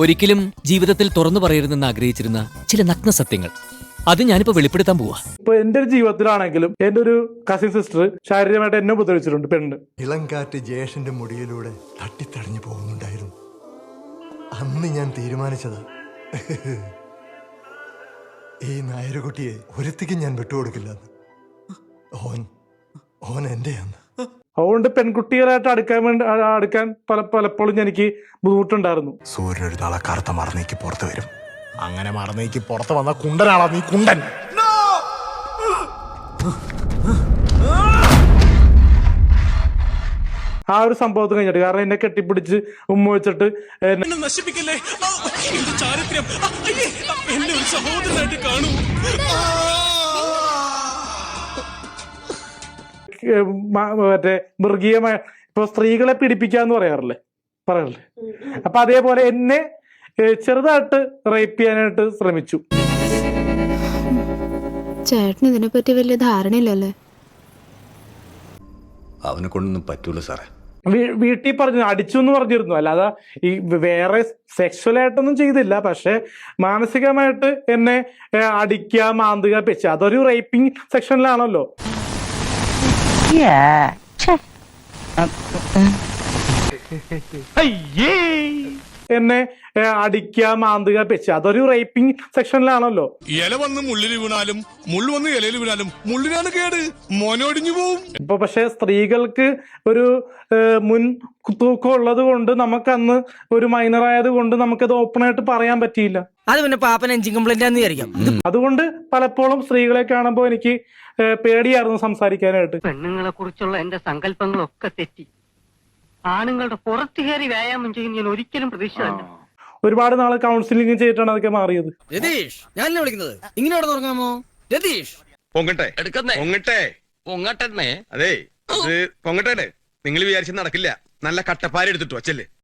ഒരിക്കലും ജീവിതത്തിൽ തുറന്നു പറയരുതെന്ന് ആഗ്രഹിച്ചിരുന്ന ചില നഗ്ന സത്യങ്ങൾ. അത് ഞാനിപ്പോ വെളിപ്പെടുത്താൻ പോവാ. ഇപ്പൊ എന്റെ ഒരു ജീവിതത്തിലാണെങ്കിലും എന്റെ ഒരു കസിൻ സിസ്റ്റർ ശാരീരികമായിട്ട് എന്നെ ഉപദ്രവിച്ചിട്ടുണ്ട് പെണ്ണ്. ഇളം ജേഷന്റെ ജയേഷന്റെ മുടിയിലൂടെ തട്ടിത്തടഞ്ഞു പോകുന്നുണ്ടായിരുന്നു. അന്ന് ഞാൻ തീരുമാനിച്ചത്. ഈ നായരുകുട്ടിയെ ഒരുത്തിക്കും ഞാൻ വിട്ടുകൊടുക്കില്ല ഓൻ ഓൻ എന്റെയാന്ന് അതുകൊണ്ട് പെൺകുട്ടികളായിട്ട് അടുക്കാൻ വേണ്ടി അടുക്കാൻ പല പലപ്പോഴും എനിക്ക് ബുദ്ധിമുട്ടുണ്ടായിരുന്നു. സൂര്യൻ ഒരു നാളെ കറുത്ത മറന്നേക്ക് പുറത്ത് വരും. അങ്ങനെ മറന്നേക്ക് പുറത്ത് വന്ന കുണ്ടനാണോ നീ കുണ്ടൻ. ആ ഒരു സംഭവത്തിന് കഴിഞ്ഞിട്ട് കാരണം എന്നെ കെട്ടിപ്പിടിച്ച് ഉമ്മ വെച്ചിട്ട് നശിപ്പിക്കല്ലേ? ചാരിത്രം അയ്യേ, എന്നെ ഒരു സഹോദരനായിട്ട് കാണൂ. മറ്റേ മൃഗീയമായ ഇപ്പൊ സ്ത്രീകളെ പീഡിപ്പിക്കാന്ന് പറയാറില്ലേ? പറയാറില്ലേ അപ്പൊ അതേപോലെ എന്നെ ചെറുതായിട്ട് റേപ്പ് ചെയ്യാനായിട്ട് ശ്രമിച്ചു. ചേട്ടന് ഇതിനെപ്പറ്റി വലിയ ധാരണയില്ലല്ലേ? അവനെ കൊണ്ടൊന്നും പറ്റൂല സാറേ. വീട്ടിൽ പറഞ്ഞു അടിച്ചു എന്ന് പറഞ്ഞിരുന്നു. അല്ലാതെ ഈ വേറെ സെക്ഷൽ ആയിട്ടൊന്നും ചെയ്തില്ല. പക്ഷെ മാനസികമായിട്ട് എന്നെ അടിക്കുക മാന്തുക പെച്ച. അതൊരു റേപ്പിംഗ് സെക്ഷനിലാണല്ലോ. അയ്യേ എന്നെ അടിക്കുക മാന്തുക പെച്ച് അതൊരു റേപ്പിംഗ് സെക്ഷനിലാണല്ലോ ഇല വന്ന് മുള്ളിൽ വീണാലും മുള്ളു വന്ന് ഇലയിൽ വീണാലും മുള്ളിനാണ് കേട്. മോനൊടിഞ്ഞു പോവും. ഇപ്പൊ പക്ഷെ സ്ത്രീകൾക്ക് ഒരു മുൻ തൂക്കം ഉള്ളത് കൊണ്ട് നമുക്കന്ന് ഒരു മൈനർ ആയത് കൊണ്ട് നമുക്കത് ഓപ്പൺ ആയിട്ട് പറയാൻ പറ്റിയില്ല. അത് പിന്നെ പാപ്പൻ എഞ്ചിൻ കംപ്ലൈന്റ് ആണെന്ന് വിചാരിക്കാം. അതുകൊണ്ട് പലപ്പോഴും സ്ത്രീകളെ കാണുമ്പോൾ എനിക്ക് പേടിയായിരുന്നു സംസാരിക്കാനായിട്ട്. പെണ്ണുങ്ങളെ കുറിച്ചുള്ള എന്റെ സങ്കല്പങ്ങളൊക്കെ തെറ്റി. ആണുങ്ങളുടെ പുറത്തു കയറി വ്യായാമം ചെയ്യുന്ന ഞാൻ ഒരിക്കലും പ്രതീക്ഷിച്ചതല്ല. ഒരുപാട് നാളെ കൗൺസിലിംഗ് ചെയ്തിട്ടാണ് അതൊക്കെ മാറിയത്. രതീഷ് ഞാനല്ലേ വിളിക്കുന്നത്? ഇങ്ങനെ അവിടെ തുടങ്ങാമോ രതീഷ്. പൊങ്ങട്ടെ. എടുക്കുന്നേ. പൊങ്ങട്ടെ. പൊങ്ങട്ടെ അതെ ഇത് പൊങ്ങട്ടെ നിങ്ങൾ വിചാരിച്ചത് നടക്കില്ല. നല്ല കട്ടപ്പാരി എടുത്തിട്ടു അച്ചല്ലേ